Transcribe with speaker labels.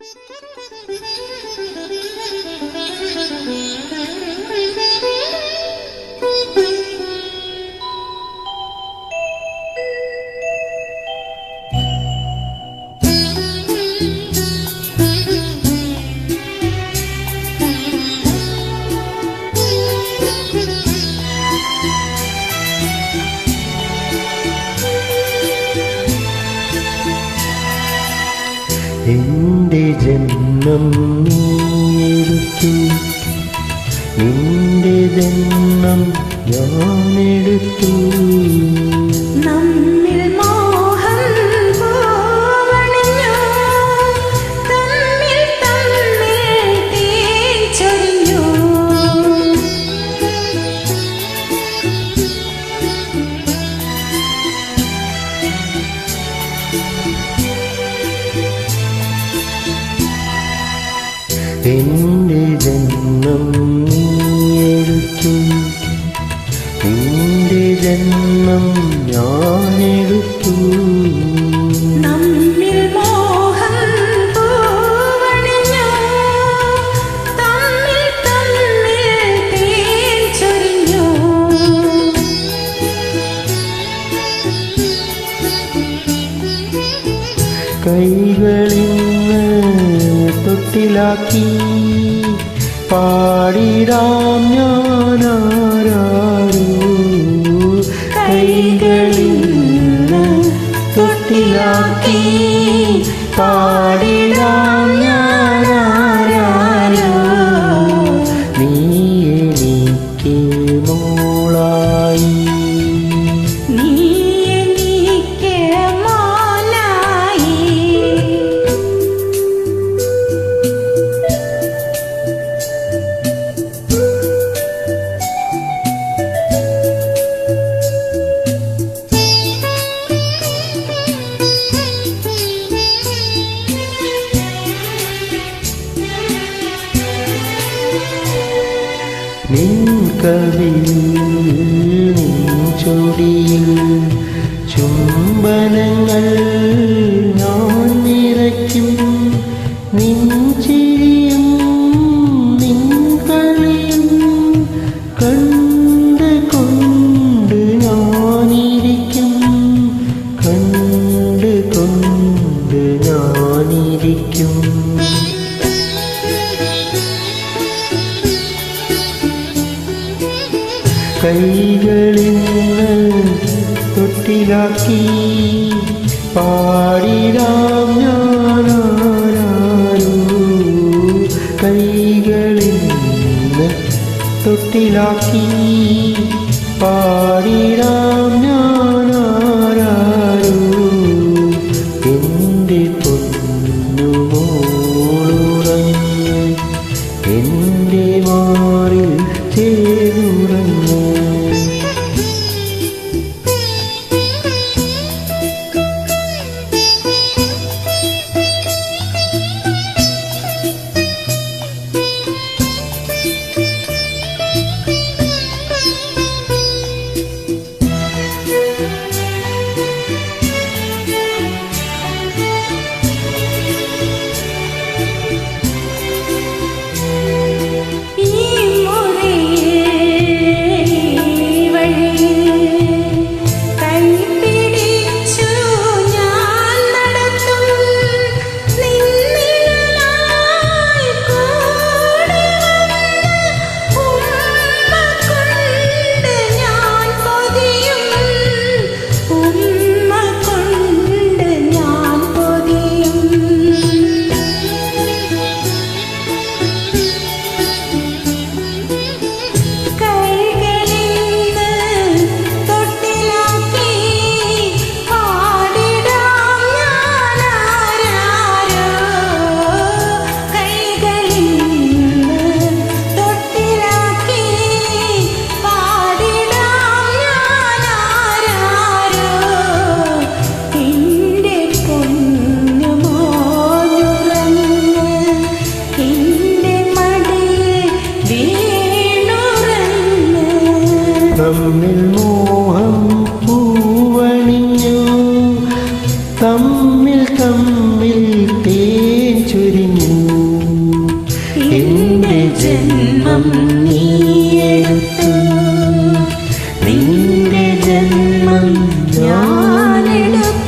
Speaker 1: Thank you. എന്റെ ജന്മം നീയെടുത്തു നിന്റെ ജന്മം ഞാനെടുത്തു എന്റെ ജന്മം നീയെടുത്തു. എന്റെ ജന്മം ഞാനെടുത്തു.
Speaker 2: നമ്മിൽ
Speaker 1: തൊട്ടിലാക്കി. പാടിടാം ഞാനാരാരോ. കൈകളിൽ തൊട്ടിലാക്കി. പാടിടാം ഞാനാരാരോ നിൻ കവിൽ നിൻ ചൊടിയിൽ ചുംബനങ്ങൾ ഞാൻ നിറയ്ക്കും. നിൻ കൈകളിന്ന് തൊട്ടിലാക്കി. പാടിടാം ഞാനാരോ കൈകളിന്ന് തൊട്ടിലാക്കി. പാടിടാം ഞാനാരോ തമ്മിൽ മോഹം പൂവണിഞ്ഞു. തമ്മിൽ തമ്മിൽ തേൻ ചുരിഞ്ഞു. എന്റെ ജന്മം നീയെടുത്തു. നിന്റെ ജന്മം ഞാനെടുത്തു.